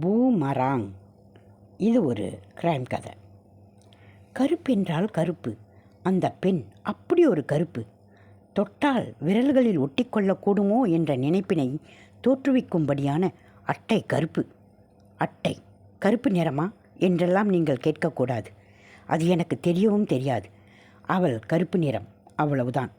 Boomerang. இது ஒரு crime கதை. கருப்பென்றால் கருப்பு. அந்த பெண் அப்படி ஒரு கருப்பு. தொட்டால் விரல்களில் ஒட்டிக்கொள்ளக்கூடுமோ என்ற நினைப்பினை தோற்றுவிக்கும்படியான அட்டை கருப்பு. அட்டை கருப்பு நிறமா? என்றெல்லாம் நீங்கள் கேட்கக்கூடாது. அது எனக்கு தெரியவும் தெரியாது. அவள் கருப்பு நிறம். அவ்வளவுதான்.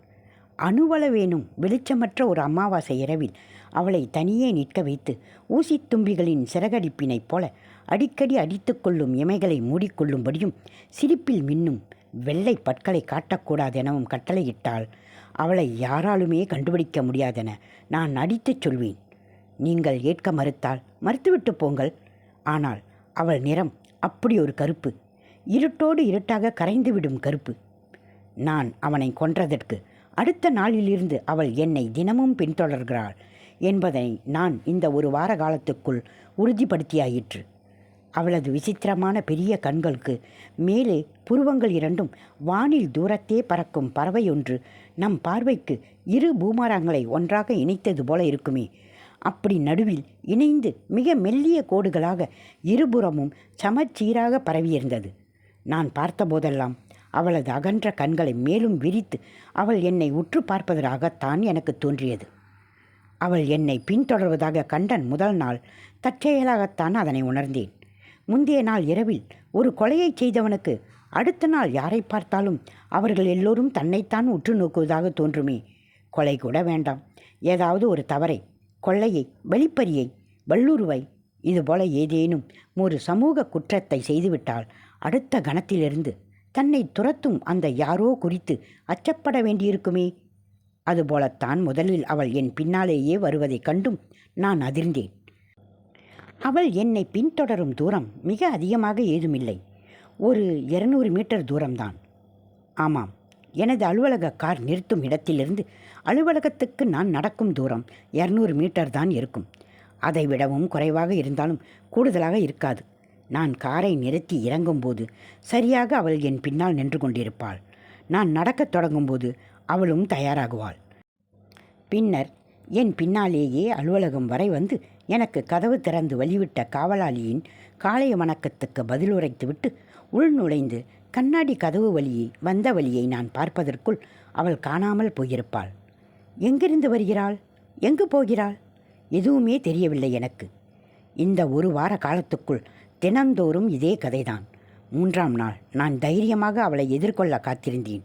அணுவளவேனும் வெளிச்சமற்ற ஒரு அமாவாசை இரவில். அவளை தனியே நிற்க வைத்து ஊசி தும்பிகளின் சிறகடிப்பினைப் போல அடிக்கடி அடித்துக்கொள்ளும் இமைகளை மூடிக்கொள்ளும்படியும் சிரிப்பில் மின்னும் வெள்ளை பற்களை காட்டக்கூடாதெனவும் கட்டளையிட்டால் அவளை யாராலுமே கண்டுபிடிக்க முடியாதென நான் அடித்துச் சொல்வேன். நீங்கள் ஏற்க மறுத்தால் மறுத்துவிட்டு போங்கள். ஆனால் அவள் நிறம் அப்படி ஒரு கருப்பு. இருட்டோடு இருட்டாக கரைந்துவிடும் கருப்பு. நான் அவனை கொன்றதற்கு அடுத்த நாளிலிருந்து அவள் என்னை தினமும் பின்தொடர்கிறாள் என்பதை நான் இந்த ஒரு வார காலத்துக்குள் உறுதிப்படுத்தியாயிற்று. அவளது விசித்திரமான பெரிய கண்களுக்கு மேலே புருவங்கள் இரண்டும் வானில் தூரத்தே பறக்கும் பறவை ஒன்று நம் பார்வைக்கு இரு பூமரங்களை ஒன்றாக இணைத்தது போல இருக்குமே. அப்படி நடுவில் இணைந்து மிக மெல்லிய கோடுகளாக இருபுறமும் சமச்சீராக பரவியிருந்தது. நான் பார்த்தபோதெல்லாம் அவளது அகன்ற கண்களை மேலும் விரித்து அவள் என்னை உற்று பார்ப்பதற்காகத்தான் எனக்கு தோன்றியது. அவள் என்னை பின்தொடர்வதாக கண்டன் முதல் நாள் தற்செயலாகத்தான் அதனை உணர்ந்தேன். முந்தைய நாள் இரவில் ஒரு கொலையை செய்தவனுக்கு அடுத்த நாள் யாரை பார்த்தாலும் அவர்கள் எல்லோரும் தன்னைத்தான் உற்று நோக்குவதாக தோன்றுமே. கொலை கூட வேண்டாம். ஏதாவது ஒரு தவறை கொள்ளையை வெளிப்பரியை வள்ளுருவை இதுபோல ஏதேனும் ஒரு சமூக குற்றத்தை செய்துவிட்டால் அடுத்த கணத்திலிருந்து தன்னை துரத்தும் அந்த யாரோ குறித்து அச்சப்பட வேண்டியிருக்குமே. அதுபோலத்தான் முதலில் அவள் என் பின்னாலேயே வருவதைக் கண்டும் நான் அதிர்ந்தேன். அவள் என்னை பின்தொடரும் தூரம் மிக அதிகமாக ஏதுமில்லை. ஒரு இருநூறு மீட்டர் தூரம்தான். ஆமாம் எனது அலுவலக கார் நிறுத்தும் இடத்திலிருந்து அலுவலகத்துக்கு நான் நடக்கும் தூரம் இரநூறு மீட்டர் தான் இருக்கும். அதை விடவும் குறைவாக இருந்தாலும் கூடுதலாக இருக்காது. நான் காரை நிறுத்தி இறங்கும்போது சரியாக அவள் என் பின்னால் நின்று கொண்டிருப்பாள். நான் நடக்கத் தொடங்கும்போது அவளும் தயாராகுவாள். பின்னர் என் பின்னாலேயே அலுவலகம் வரை வந்து எனக்கு கதவு திறந்து வழிவிட்ட காவலாளியின் காலை வணக்கத்துக்கு பதிலுரைத்துவிட்டு உள் நுழைந்து கண்ணாடி கதவு வழியை வந்த வழியை நான் பார்ப்பதற்குள் அவள் காணாமல் போயிருப்பாள். எங்கிருந்து வருகிறாள்? எங்கு போகிறாள்? எதுவுமே தெரியவில்லை எனக்கு. இந்த ஒரு வார காலத்துக்குள் தினந்தோறும் இதே கதைதான். மூன்றாம் நாள் நான் தைரியமாக அவளை எதிர்கொள்ள காத்திருந்தேன்.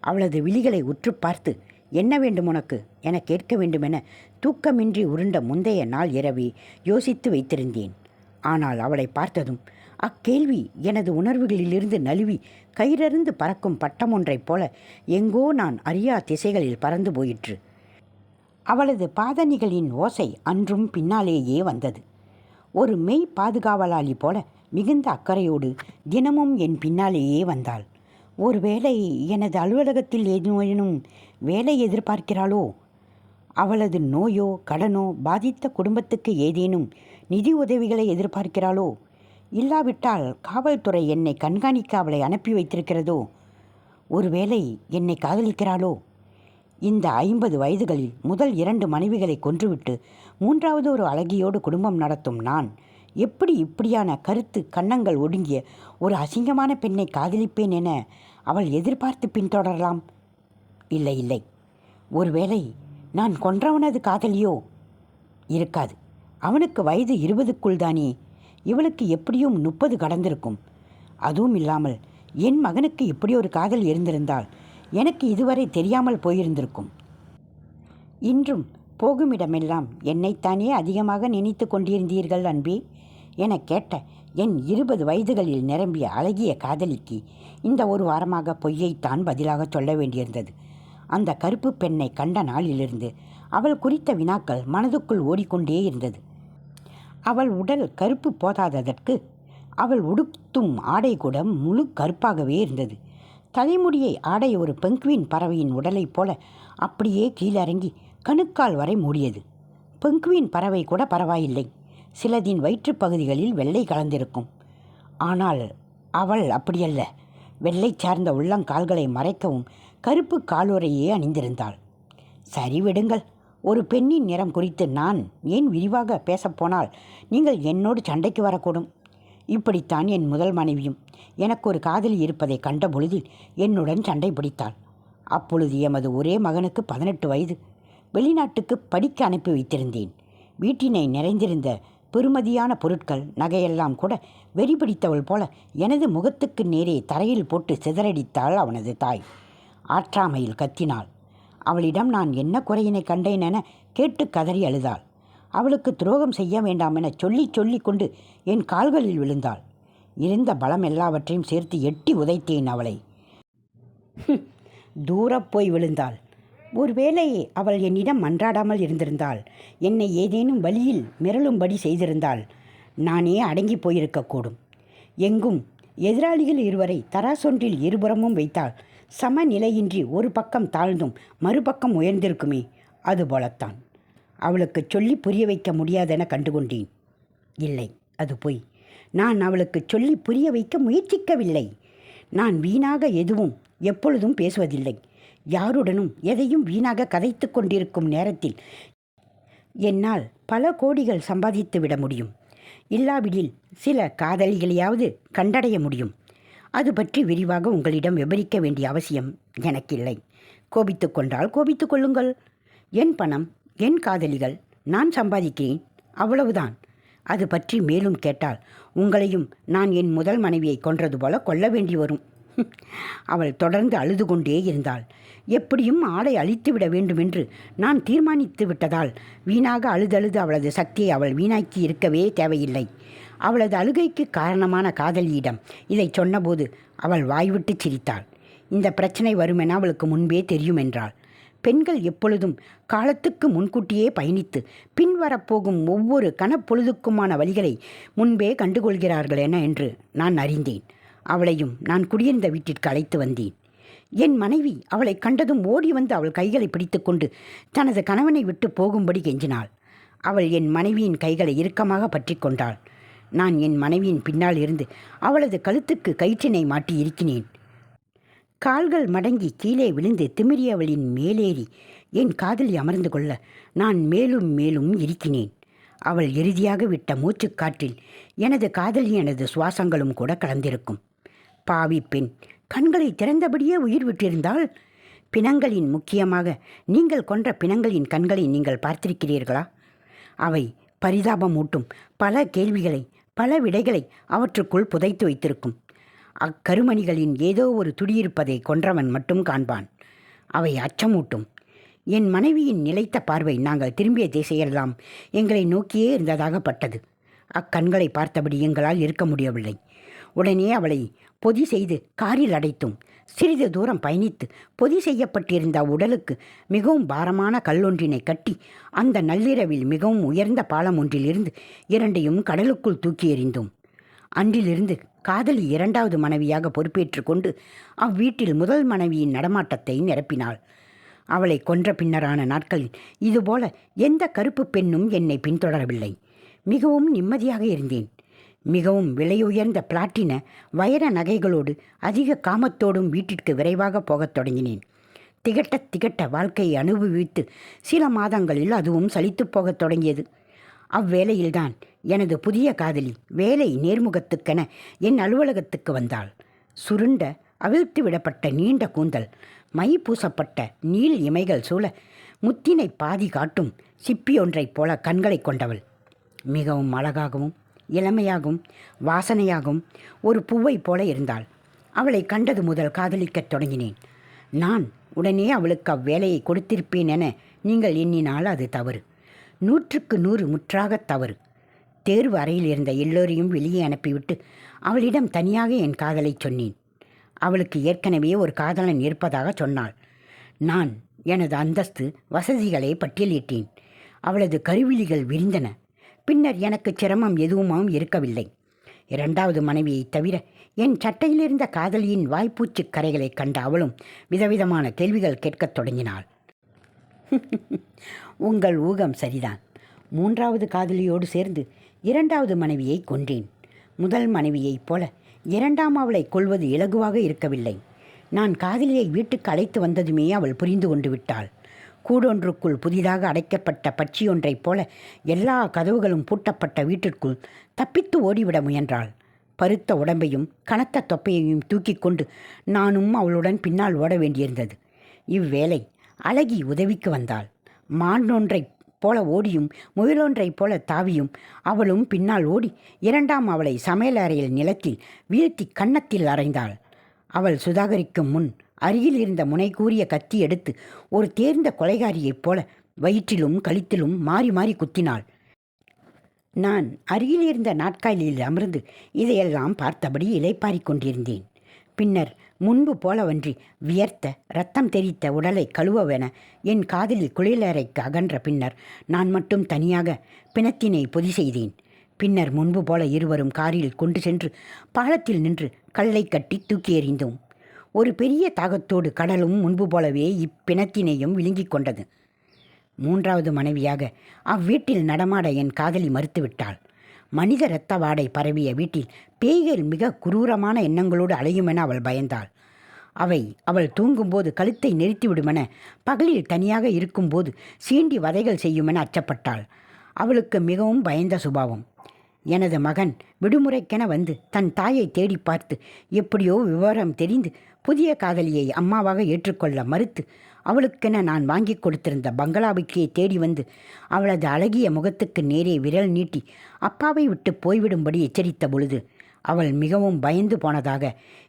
அவளது விழிகளை உற்று பார்த்து என்ன வேண்டும் உனக்கு? என கேட்க வேண்டுமென தூக்கமின்றி உருண்ட முந்தைய நாள் இரவே யோசித்து வைத்திருந்தேன். ஆனால் அவளை பார்த்ததும் அக்கேள்வி எனது உணர்வுகளிலிருந்து நழுவி கயிறறிந்து பறக்கும் பட்டம் ஒன்றைப் போல எங்கோ நான் அறியா திசைகளில் பறந்து போயிற்று. அவளது பாதணிகளின் ஓசை அன்றும் பின்னாலேயே வந்தது. ஒரு மெய் பாதுகாவலாளி போல மிகுந்த அக்கறையோடு தினமும் என் பின்னாலேயே வந்தாள். ஒருவேளை எனது அலுவலகத்தில் ஏதேனும் வேலை எதிர்பார்க்கிறாளோ? அவளது நோயோ கடனோ பாதித்த குடும்பத்துக்கு ஏதேனும் நிதி உதவிகளை எதிர்பார்க்கிறாளோ? இல்லாவிட்டால் காவல்துறை என்னை கண்காணிக்க அவளை அனுப்பி வைத்திருக்கிறதோ? ஒருவேளை என்னை காதலிக்கிறாளோ? இந்த ஐம்பது வயதுகளில் முதல் இரண்டு மனைவிகளை கொன்றுவிட்டு மூன்றாவது ஒரு அழகியோடு குடும்பம் நடத்தும் நான். எப்படி இப்படியான கருத்து கன்னங்கள் ஒடுங்கிய ஒரு அசிங்கமான பெண்ணை காதலிப்பேன் என அவள் எதிர்பார்த்து பின்தொடரலாம்? இல்லை இல்லை. ஒருவேளை நான் கொன்றவனது காதலியோ? இருக்காது. அவனுக்கு வயது இருபதுக்குள் தானே. இவளுக்கு எப்படியும் முப்பது கடந்திருக்கும். அதுவும் இல்லாமல் என் மகனுக்கு இப்படி ஒரு காதல் இருந்திருந்தால் எனக்கு இதுவரை தெரியாமல் போயிருந்திருக்கும். இன்றும் போகுமிடமெல்லாம் என்னைத்தானே அதிகமாக நினைத்து கொண்டிருந்தீர்கள் அன்பே? என கேட்ட என் இருபது வயதுகளில் நிரம்பிய அழகிய காதலிக்கு இந்த ஒரு வாரமாக பொய்யைத்தான் பதிலாக சொல்ல வேண்டியிருந்தது. அந்த கருப்பு பெண்ணை கண்ட நாளிலிருந்து அவள் குறித்த வினாக்கள் மனதுக்குள் ஓடிக்கொண்டே இருந்தது. அவள் உடல் கருப்பு போதாததற்கு அவள் உடுத்தும் ஆடை கூட முழு கருப்பாகவே இருந்தது. தலைமுடியை ஆடை ஒரு பெங்குவின் பறவையின் உடலைப் போல அப்படியே கீழறங்கி கணுக்கால் வரை மூடியது. பெங்குவின் பறவை கூட பரவாயில்லை. சிலதின் வயிற்றுப் பகுதிகளில் வெள்ளை கலந்திருக்கும். ஆனால் அவள் அப்படியல்ல. வெள்ளை சார்ந்த உள்ளங்கால்களை மறைக்கவும் கருப்பு காலுறையே அணிந்திருந்தாள். சரி விடுங்கள். ஒரு பெண்ணின் நிறம் குறித்து நான் ஏன் விரிவாக பேசப்போனால் நீங்கள் என்னோடு சண்டைக்கு வரக்கூடும். இப்படித்தான் என் முதல் மனைவியும் எனக்கு ஒரு காதலி இருப்பதை கண்ட பொழுதில் என்னுடன் சண்டை பிடித்தாள். அப்பொழுது எமது ஒரே மகனுக்கு பதினெட்டு வயது. வெளிநாட்டுக்கு படிக்க அனுப்பி வைத்திருந்தேன். வீட்டினை நிறைந்திருந்த பெறுமதியான பொருட்கள் நகையெல்லாம் கூட வெறி பிடித்தவள் போல எனது முகத்துக்கு நேரே தரையில் போட்டு சிதறடித்தாள் அவனது தாய். ஆற்றாமையில் கத்தினாள். அவளிடம் நான் என்ன குறையினை கண்டேன் என கேட்டு கதறி அழுதாள். அவளுக்கு துரோகம் செய்ய வேண்டாம் என சொல்லி சொல்லி கொண்டு என் கால்களில் விழுந்தாள். இருந்த பலம் எல்லாவற்றையும் சேர்த்து எட்டி உதைத்தேன் அவளை. தூரப் போய் விழுந்தாள். ஒருவேளை அவள் என்னிடம் மன்றாடாமல் இருந்திருந்தாள். என்னை ஏதேனும் வழியில் மிரளும்படி செய்திருந்தால் நானே அடங்கி போயிருக்கக்கூடும். எங்கும் எதிராளிகள் இருவரை தராசொன்றில் இருபுறமும் வைத்தால் சமநிலையின்றி ஒரு பக்கம் தாழ்ந்தும் மறுபக்கம் உயர்ந்திருக்குமே அதுபோலத்தான் அவளுக்கு சொல்லி புரிய வைக்க முடியாதென கண்டுகொண்டேன். இல்லை அது பொய். நான் அவளுக்கு சொல்லி புரிய வைக்க முயற்சிக்கவில்லை. நான் வீணாக எதுவும் எப்பொழுதும் பேசுவதில்லை. யாருடனும் எதையும் வீணாக கதைத்து கொண்டிருக்கும் நேரத்தில் என்னால் பல கோடிகள் சம்பாதித்து விட முடியும். இல்லாவிடில் சில காதலிகளையாவது கண்டடைய முடியும். அது பற்றி விரிவாக உங்களிடம் விவரிக்க வேண்டிய அவசியம் எனக்கில்லை. கோபித்து கொண்டால் கோபித்து கொள்ளுங்கள். என் பணம் என் காதலிகள் நான் சம்பாதிக்கிறேன். அவ்வளவுதான். அது பற்றி மேலும் கேட்டால் உங்களையும் நான் என் முதல் மனைவியை கொன்றது போல கொல்ல வேண்டி வரும். அவள் தொடர்ந்து அழுது கொண்டே இருந்தாள். எப்படியும் ஆடை அழித்துவிட வேண்டுமென்று நான் தீர்மானித்து விட்டதால் வீணாக அழுதழுது அவளது சக்தியை அவள் வீணாக்கி இருக்கவே தேவையில்லை. அவளது அழுகைக்கு காரணமான காதலியிடம் இதை சொன்னபோது அவள் வாய்விட்டு சிரித்தாள். இந்த பிரச்சனை வருமென அவளுக்கு முன்பே தெரியும் என்றாள் பெண்கள் எப்பொழுதும் காலத்துக்கு முன்கூட்டியே பயணித்து பின்வரப்போகும் ஒவ்வொரு கனப்பொழுதுக்குமான வழிகளை முன்பே கண்டுகொள்கிறார்கள் என என்று நான் அறிந்தேன். அவளையும் நான் குடியிருந்த வீட்டிற்கு அழைத்து வந்தேன். என் மனைவி அவளை கண்டதும் ஓடி வந்து அவள் கைகளை பிடித்துக்கொண்டு தனது கணவனை விட்டு போகும்படி கெஞ்சினாள். அவள் என் மனைவியின் கைகளை இறுக்கமாக பற்றி கொண்டாள். நான் என் மனைவியின் பின்னால் இருந்து அவளது கழுத்துக்கு கயிற்றினை மாட்டி இருக்கினேன் கால்கள் மடங்கி கீழே விழுந்து திமிரியவளின் மேலேறி என் காதலி அமர்ந்து கொள்ள நான் மேலும் மேலும் இருக்கினேன் அவள் இறுதியாக விட்ட மூச்சுக்காற்றில் எனது காதலி எனது சுவாசங்களும் கூட கலந்திருக்கும். பாவி பெண். கண்களை திறந்தபடியே உயிர் விட்டிருந்தால் பிணங்களின் முக்கியமாக நீங்கள் கொன்ற பிணங்களின் கண்களை நீங்கள் பார்த்திருக்கிறீர்களா? அவை பரிதாபமூட்டும். பல கேள்விகளை பல விடைகளை அவற்றுக்குள் புதைத்து வைத்திருக்கும். அக்கருமணிகளின் ஏதோ ஒரு துடியிருப்பதை கொன்றவன் மட்டும் காண்பான். அவை அச்சமூட்டும். என் மனைவியின் நிலைத்த பார்வை நாங்கள் திரும்பிய திசையெல்லாம் எங்களை நோக்கியே இருந்ததாகப்பட்டது. அக்கண்களை பார்த்தபடி எங்களால் இருக்க முடியவில்லை. உடனே அவளை பொதி செய்து காரில் அடைத்தும். சிறிது தூரம் பயணித்து பொதி செய்யப்பட்டிருந்த உடலுக்கு மிகவும் பாரமான கல்லொன்றினை கட்டி அந்த நள்ளிரவில் மிகவும் உயர்ந்த பாலம் ஒன்றிலிருந்து இரண்டையும் கடலுக்குள் தூக்கி எறிந்தோம். அன்றிலிருந்து காதலி இரண்டாவது மனைவியாக பொறுப்பேற்று கொண்டு அவ்வீட்டில் முதல் மனைவியின் நடமாட்டத்தை நிரப்பினாள். அவளை கொன்ற பின்னரான நாட்களில் இதுபோல எந்த கருப்பு பெண்ணும் என்னை பின்தொடரவில்லை. மிகவும் நிம்மதியாக இருந்தேன். மிகவும் விலையுயர்ந்த பிளாட்டின வைர நகைகளோடு அதிக காமத்தோடும் வீட்டிற்கு விரைவாக போகத் தொடங்கினேன். திகட்ட திகட்ட வாழ்க்கையை அனுபவித்து சில மாதங்களில் அதுவும் சலித்துப் போகத் தொடங்கியது. அவ்வேளையில்தான் எனது புதிய காதலி வேலை நேர்முகத்துக்கென என் அலுவலகத்துக்கு வந்தாள். சுருண்ட அவிழ்த்து விடப்பட்ட நீண்ட கூந்தல் மை பூசப்பட்ட நீள் இமைகள் சூழ முத்தினை பாதி காட்டும் சிப்பியொன்றைப் போல கண்களை கொண்டவள். மிகவும் அழகாகவும் இளமையாகும் வாசனையாகவும் ஒரு பூவைப் போல இருந்தாள். அவளை கண்டது முதல் காதலிக்கத் தொடங்கினேன். நான் உடனே அவளுக்கு அவ்வேலையை கொடுத்திருப்பேன் என நீங்கள் எண்ணினால் அது தவறு. நூற்றுக்கு நூறு முற்றாகத் தவறு. தேர்வு அறையில் இருந்த எல்லோரையும் வெளியே அனுப்பிவிட்டு அவளிடம் தனியாக என் காதலை சொன்னேன். அவளுக்கு ஏற்கனவே ஒரு காதலன் இருப்பதாக சொன்னாள். நான் எனது அந்தஸ்து வசதிகளை பட்டியலிட்டேன். அவளது கருவிழிகள் விரிந்தன. பின்னர் எனக்கு சிரமம் எதுவுமாம் இருக்கவில்லை. இரண்டாவது மனைவியைத் தவிர என் சட்டையிலிருந்த காதலியின் வாய்ப்பூச்சுக் கரைகளைக் கண்ட அவளும் விதவிதமான கேள்விகள் கேட்கத் தொடங்கினாள். உங்கள் ஊகம் சரிதான். மூன்றாவது காதலியோடு சேர்ந்து இரண்டாவது மனைவியை கொன்றேன். முதல் மனைவியைப் போல இரண்டாம் அவளை கொல்வது இலகுவாக இருக்கவில்லை. நான் காதலியை வீட்டுக்கு அழைத்து வந்ததுமே அவள் புரிந்து கொண்டு விட்டாள். கூடொன்றுக்குள் புதிதாக அடைக்கப்பட்ட பட்சியொன்றைப் போல எல்லா கதவுகளும் பூட்டப்பட்ட வீட்டிற்குள் தப்பித்து ஓடிவிட முயன்றாள். பருத்த உடம்பையும் கனத்த தொப்பையையும் தூக்கி கொண்டு நானும் அவளுடன் பின்னால் ஓட வேண்டியிருந்தது. இவ்வேளை அழகி உதவிக்கு வந்தாள். மானொன்றைப் போல ஓடியும் முயலொன்றைப் போல தாவியும் அவளும் பின்னால் ஓடி இரண்டாம் அவளை சமையல் அறையில் நிலத்தில் வீழ்த்தி கன்னத்தில் அறைந்தாள். அவள் சுதாகரிக்கும் முன் அருகில் இருந்த முனை கூறிய கத்தி எடுத்து ஒரு தேர்ந்த கொலைகாரியைப் போல வயிற்றிலும் கழுத்திலும் மாறி மாறி குத்தினாள். நான் அருகில் இருந்த நாட்காலியில் அமர்ந்து இதையெல்லாம் பார்த்தபடி இலைப்பாரிக் கொண்டிருந்தேன். பின்னர் முன்பு போலவன்றி வியர்த்த ரத்தம் தெரித்த உடலை கழுவவென என் காதலில் குளியலறைக்கு அகன்ற பின்னர் நான் மட்டும் தனியாக பிணத்தினை பொதி செய்தேன். பின்னர் முன்பு போல இருவரும் காரில் கொண்டு சென்று பாலத்தில் நின்று கல்லை கட்டி தூக்கி எறிந்தோம். ஒரு பெரிய தாகத்தோடு கடலும் முன்பு போலவே இப்பிணத்தினையும் விழுங்கிக் கொண்டது. மூன்றாவது மனைவியாக அவ்வீட்டில் நடமாட என் காதலி மறுத்துவிட்டாள். மனித இரத்த வாடை பரவிய வீட்டில் பேய்கள் மிக குரூரமான எண்ணங்களோடு அலையுமென அவள் பயந்தாள். அவை அவள் தூங்கும்போது கழுத்தை நெரித்துவிடுமென பகலில் தனியாக இருக்கும்போது சீண்டி வதைகள் செய்யுமென அச்சப்பட்டாள். அவளுக்கு மிகவும் பயந்த சுபாவம். எனது மகன் விடுமுறைக்கென வந்து தன் தாயை தேடி பார்த்து எப்படியோ விவரம் தெரிந்து புதிய காதலியை அம்மாவாக ஏற்றுக்கொள்ள மறுத்து அவளுக்கென நான் வாங்கி கொடுத்திருந்த பங்களாவுக்கே தேடி வந்து அவளது அழகிய முகத்துக்கு நேரே விரல் நீட்டி அப்பாவை விட்டு போய்விடும்படி எச்சரித்த பொழுது அவள் மிகவும் பயந்து போனதாக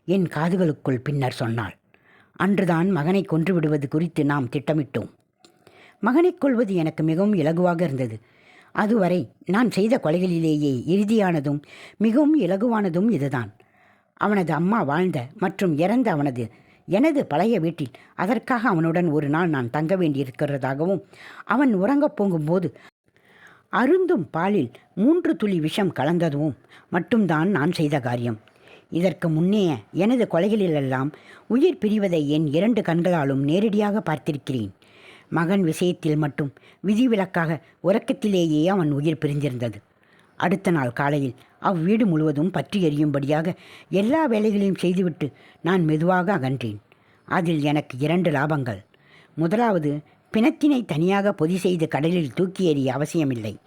என் காதுகளுக்குள் பின்னர் சொன்னாள். அன்றுதான் மகனை கொன்று விடுவது குறித்து நாம் திட்டமிட்டோம். மகனைக் கொள்வது எனக்கு மிகவும் இலகுவாக இருந்தது. அதுவரை நான் செய்த கொலைகளிலேயே இறுதியானதும் மிகவும் இலகுவானதும் இதுதான். அவனது அம்மா வாழ்ந்த மற்றும் இறந்த அவனது எனது பழைய வீட்டில் அதற்காக அவனுடன் ஒரு நாள் நான் தங்க வேண்டியிருக்கிறதாகவும் அவன் உறங்கப் போகும்போது அருந்தும் பாலில் மூன்று துளி விஷம் கலந்ததும் மட்டும்தான் நான் செய்த காரியம். இதற்கு முன்னே எனது கொலைகளிலெல்லாம் உயிர் பிரிவதை என் இரண்டு கண்களாலும் நேரடியாக பார்த்திருக்கிறேன். மகன் விஷயத்தில் மட்டும் விதிவிலக்காக உறக்கத்திலேயே அவன் உயிர் பிரிந்திருந்தது. அடுத்த நாள் காலையில் அவ்வீடு முழுவதும் பற்றி எறியும்படியாக எல்லா வேலைகளையும் செய்துவிட்டு நான் மெதுவாக அகன்றேன். அதில் எனக்கு இரண்டு லாபங்கள். முதலாவது பிணத்தினை தனியாக பொதி செய்து கடலில் தூக்கி எறிய அவசியமில்லை.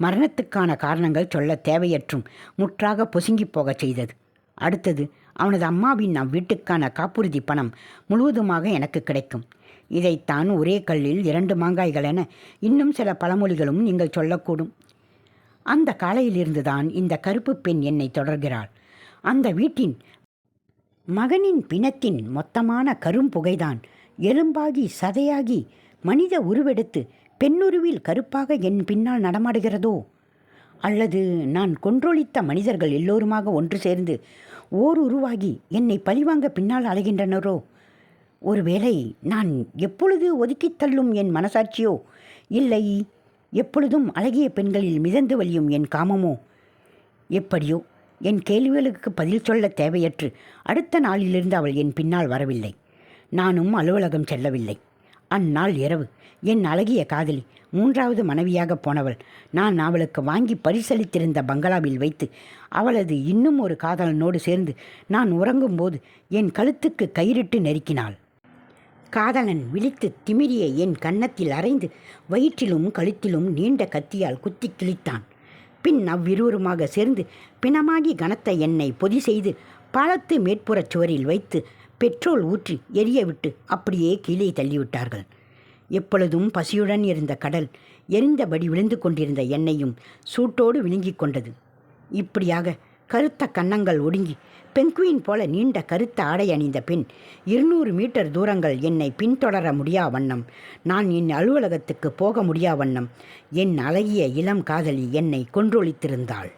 மரணத்துக்கான காரணங்கள் சொல்ல தேவையற்றும் முற்றாக பொசுங்கிப் போகச் செய்தது. அடுத்தது அவனது அம்மாவின் நம் வீட்டுக்கான காப்புறுதி பணம் முழுவதுமாக எனக்கு கிடைக்கும். இதைத்தான் ஒரே கல்லில் இரண்டு மாங்காய்கள் என இன்னும் சில பழமொழிகளும் நீங்கள் சொல்லக்கூடும். அந்த காலையிலிருந்துதான் இந்த கருப்பு பெண் என்னை தொடர்கிறாள். அந்த வீட்டின் மகனின் பிணத்தின் மொத்தமான கரும்புகைதான் எலும்பாகி சதையாகி மனித உருவெடுத்து பெண்ணுருவில் கருப்பாக என் பின்னால் நடமாடுகிறதோ? அல்லது நான் கொன்றொழித்த மனிதர்கள் எல்லோருமாக ஒன்று சேர்ந்து ஓர் உருவாகி என்னை பழிவாங்க பின்னால் அலைகின்றனரோ? ஒருவேளை நான் எப்பொழுது ஒதுக்கித் தள்ளும் என் மனசாட்சியோ? இல்லை எப்பொழுதும் அழகிய பெண்களில் மிதந்து வலியும் என் காமமோ? எப்படியோ என் கேள்விகளுக்கு பதில் சொல்ல தேவையற்று அடுத்த நாளிலிருந்து அவள் என் பின்னால் வரவில்லை. நானும் அலுவலகம் செல்லவில்லை. அந்நாள் இரவு என் அழகிய காதலி மூன்றாவது மனைவியாக போனவள் நான் அவளுக்கு வாங்கி பரிசளித்திருந்த பங்களாவில் வைத்து அவளது இன்னும் ஒரு காதலனோடு சேர்ந்து நான் உறங்கும்போது என் கழுத்துக்கு கயிறிட்டு நெருக்கினாள். காதலன் விழித்து திமிரிய என் கன்னத்தில் அரைந்து வயிற்றிலும் கழுத்திலும் நீண்ட கத்தியால் குத்தி கிழித்தான். பின் அவ்விருவருமாக சேர்ந்து பிணமாகி கனத்த எண்ணெய் பொதி செய்து பாலத்து மேற்புறச் சுவரில் வைத்து பெட்ரோல் ஊற்றி எரியவிட்டு அப்படியே கீழே தள்ளிவிட்டார்கள். எப்பொழுதும் பசியுடன் இருந்த கடல் எரிந்தபடி விழுந்து கொண்டிருந்த எண்ணெயும் சூட்டோடு விழுங்கிக் கொண்டது. இப்படியாக கருத்த கன்னங்கள் ஒடுங்கி பெங்குயின் போல நீண்ட கருத்த ஆடை அணிந்த பின் இருநூறு மீட்டர் தூரங்கள் என்னை பின்தொடர முடியா வண்ணம்? நான் என் அலுவலகத்துக்கு போக முடியா வண்ணம்? என் அழகிய இளம் காதலி என்னை கொன்றொழித்திருந்தாள்.